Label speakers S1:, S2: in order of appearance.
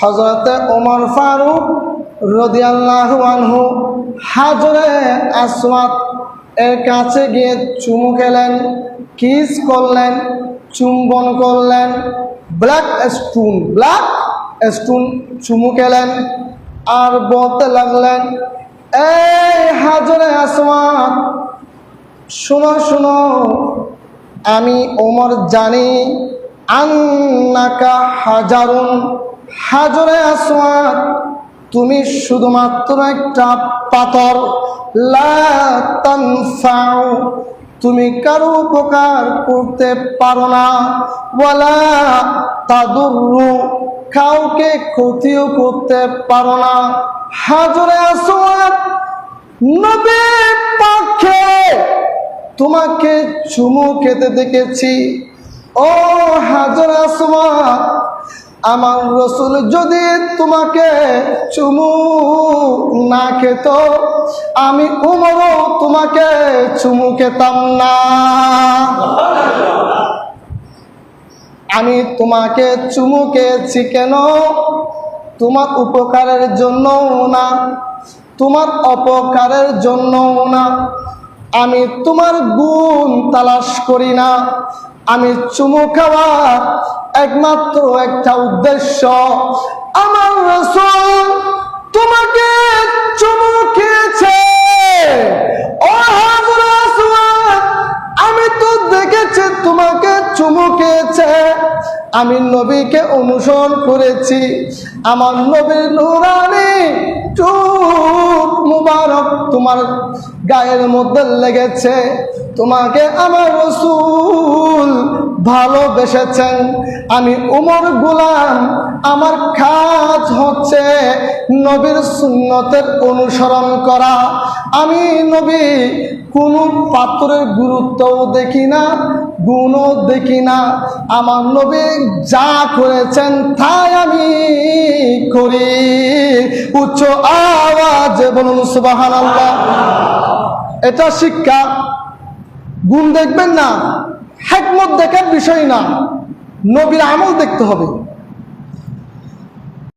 S1: হজরতে ওমর ফারুক রদিয়াল্লাহু আনহু হাজরে আসওয়াদ এর কাছে গিয়ে চুমু খেলেন, কিস করলেন, চুম্বন করলেন, ব্ল্যাক স্টুন ব্ল্যাক স্টুন চুমু খেলেন আর বলতে লাগলেন, এই হাজরে আসওয়াদ, শোনো শোনো, আমি ওমর জানি, আন্নাকা হাজারুন হাজরে আসওয়াদ তুমি শুধুমাত্র একটা পাথর। লা তানফাউ, তুমি কারও উপকার করতে পারো না। ওয়ালা তাদুরু, কাউকে ক্ষতিও করতে পারো না। হাজরে আসওয়াদ নবীর পক্ষে তোমাকে চুমু খেতে দেখেছি। ও হাজার আসমা আমার রসুল যদি তোমাকে চুমু না খেত, আমি উমরও তোমাকে চুমু খেতাম না। আমি তোমাকে চুমু খেয়েছি কেন? তোমার উপকারের জন্যও না, তোমার অপকারের জন্যও না। আমি তোমার গুণ তালাশ করি না। আমি চুমু খাওয়ার একমাত্র একটা উদ্দেশ্য। আমার রসুল তোমাকে চুমু খেয়েছে। আমি তো দেখেছি তোমাকে চুমু খেয়েছে। আমি নবীকে অনুসরণ করেছি। আমার নবীর নুরানি মুবারক তোমার গায়ের মধ্যে লেগেছে। তোমাকে আমার রসুল ভালোবেসেছেন। আমি উমর গুলাম, আমার কাজ হচ্ছে নবীর সুন্নতের অনুসরণ করা। আমি নবী, কোনো পাত্রের গুরুত্বও দেখি না। গুণও দেখি না। আমার নবী যা করেছেন তাই আমি করি। উচ্চ আওয়াজ বলুন সুবাহান আল্লাহ এটা শিক্ষা। গুণ দেখবেন না হ্যাকমত দেখার বিষয় না। নবীর আমল দেখতে হবে।